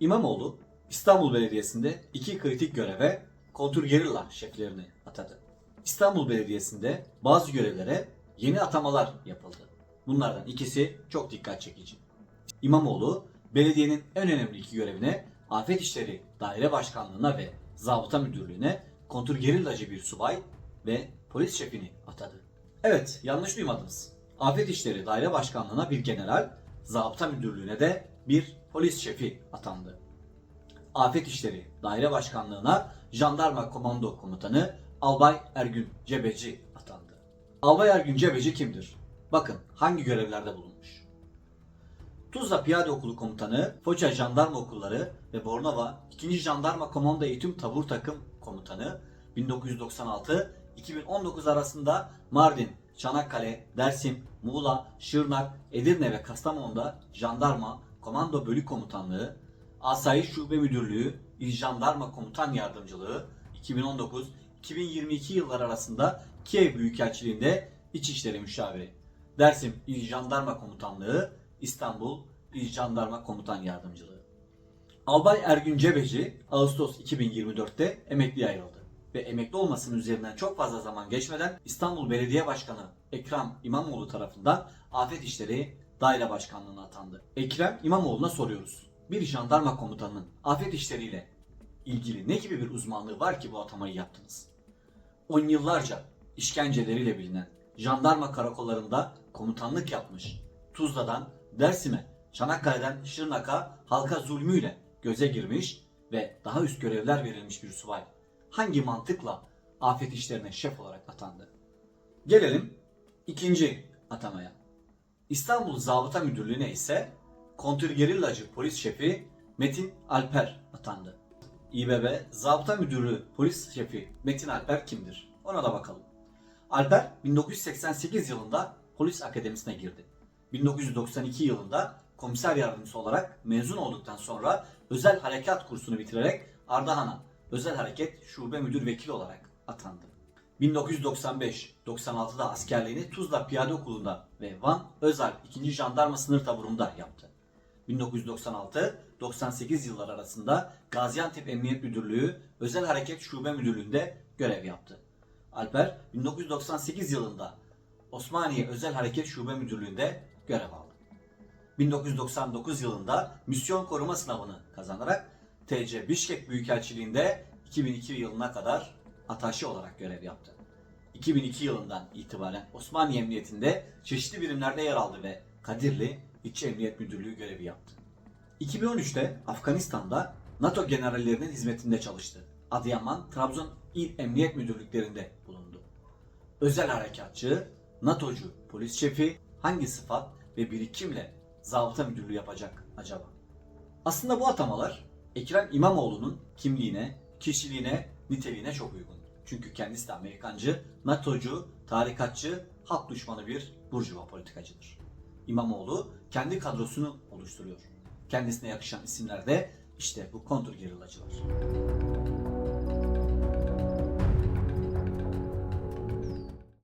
İmamoğlu İstanbul Belediyesi'nde iki kritik göreve kontrgerilla şeflerini atadı. İstanbul Belediyesi'nde bazı görevlere yeni atamalar yapıldı. Bunlardan ikisi çok dikkat çekici. İmamoğlu belediyenin en önemli iki görevine Afet İşleri Daire Başkanlığı'na ve Zabıta Müdürlüğü'ne kontrgerillacı bir subay ve polis şefini atadı. Evet, yanlış duymadınız. Afet İşleri Daire Başkanlığı'na bir general, Zabıta Müdürlüğü'ne de bir polis şefi atandı. Afet İşleri Daire Başkanlığı'na Jandarma Komando Komutanı Albay Ergün Cebeci atandı. Albay Ergün Cebeci kimdir? Bakın hangi görevlerde bulunmuş. Tuzla Piyade Okulu Komutanı, Foça Jandarma Okulları ve Bornova 2. Jandarma Komando Eğitim Tabur Takım Komutanı 1996-2019 arasında Mardin, Çanakkale, Dersim, Muğla, Şırnak, Edirne ve Kastamonu'da Jandarma Komando Bölük Komutanlığı, Asayiş Şube Müdürlüğü, İl Jandarma Komutan Yardımcılığı 2019-2022 yıllar arasında Kiev Büyükelçiliğinde İçişleri Müşaviri, Dersim İl Jandarma Komutanlığı, İstanbul İl Jandarma Komutan Yardımcılığı. Albay Ergün Cebeci Ağustos 2024'te emekliye ayrıldı ve emekli olmasının üzerinden çok fazla zaman geçmeden İstanbul Belediye Başkanı Ekrem İmamoğlu tarafından Afet İşleri Daire Başkanlığı'na atandı. Ekrem İmamoğlu'na soruyoruz. Bir jandarma komutanının afet işleriyle ilgili ne gibi bir uzmanlığı var ki bu atamayı yaptınız? On yıllarca işkenceleriyle bilinen jandarma karakollarında komutanlık yapmış. Tuzla'dan Dersim'e, Çanakkale'den Şırnak'a halka zulmüyle göze girmiş ve daha üst görevler verilmiş bir subay. Hangi mantıkla afet işlerine şef olarak atandı? Gelelim ikinci atamaya. İstanbul Zabıta Müdürlüğü'ne ise kontrgerillacı polis şefi Metin Alper atandı. İBB Zabıta Müdürü Polis Şefi Metin Alper kimdir? Ona da bakalım. Alper 1988 yılında polis akademisine girdi. 1992 yılında komiser yardımcısı olarak mezun olduktan sonra özel harekat kursunu bitirerek Ardahan'a özel hareket şube müdür vekili olarak atandı. 1995-96'da askerliğini Tuzla Piyade Okulu'nda ve Van Özel 2. Jandarma Sınır Taburu'nda yaptı. 1996-98 yıllar arasında Gaziantep Emniyet Müdürlüğü Özel Hareket Şube Müdürlüğü'nde görev yaptı. Alper 1998 yılında Osmaniye Özel Hareket Şube Müdürlüğü'nde görev aldı. 1999 yılında misyon koruma sınavını kazanarak TC Bişkek Büyükelçiliğinde 2002 yılına kadar ataşi olarak görev yaptı. 2002 yılından itibaren Osmaniye Emniyetinde çeşitli birimlerde yer aldı ve Kadirli İç Emniyet Müdürlüğü görevi yaptı. 2013'te Afganistan'da NATO generallerinin hizmetinde çalıştı. Adıyaman, Trabzon İl Emniyet Müdürlüklerinde bulundu. Özel harekatçı, NATO'cu polis şefi hangi sıfat ve birikimle zabıta müdürlüğü yapacak acaba? Aslında bu atamalar Ekrem İmamoğlu'nun kimliğine, kişiliğine, niteliğine çok uygun. Çünkü kendisi de Amerikancı, NATO'cu, tarikatçı, halk düşmanı bir burjuva politikacıdır. İmamoğlu kendi kadrosunu oluşturuyor. Kendisine yakışan isimler de işte bu kontrgerillacılar.